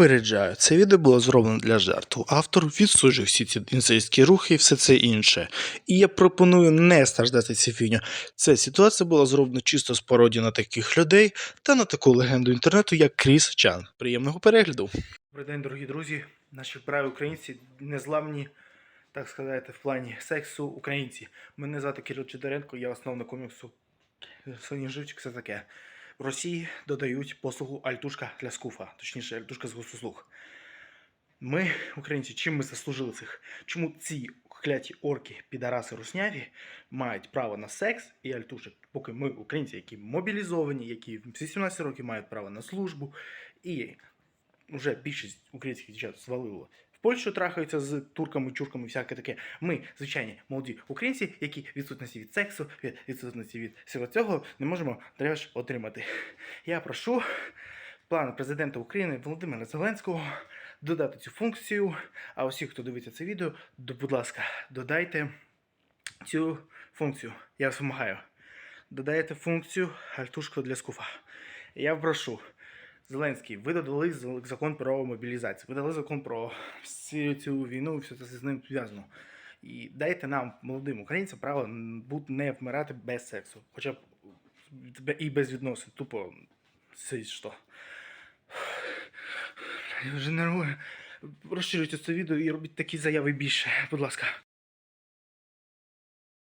Попереджаю, це відео було зроблено для жарту. Автор відсуджує всі ці інцестські рухи і все це інше. І я пропоную не страждати цю фігню. Ця ситуація була зроблена чисто з пародії на таких людей та на таку легенду інтернету, як Кріс Чан. Приємного перегляду. Добрий день, дорогі друзі. Наші праві українці незламні, так сказати, в плані сексу українці. Мене звати Кирил Чидоренко, я основник коміксу Соні Живчик, все таке. Росії додають послугу альтушка для скуфа, точніше, альтушка з госуслуг. Ми, українці, чим ми заслужили цих? Чому ці кляті орки, підараси русняві мають право на секс і альтушек, поки ми, українці, які мобілізовані, які в 17 років мають право на службу, і вже більшість українських дівчат звалило. В Польщу трахаються з турками, чурками, всяке таке. Ми, звичайні молоді українці, які відсутності від сексу, від відсутності від всього цього не можемо теж отримати. Я прошу пана президента України Володимира Зеленського додати цю функцію. А усі, хто дивиться це відео, будь ласка, додайте цю функцію. Я вас вимагаю. Додайте функцію альтушку для скуфа. Я прошу. Зеленський, ви додали закон про мобілізацію, ви дали закон про всю цю війну все це з ним зв'язано. І дайте нам, молодим українцям, право не вмирати без сексу. Хоча б і без відносин. Тупо це що. Я вже нервую. Розширюйте це відео і робіть такі заяви більше, будь ласка.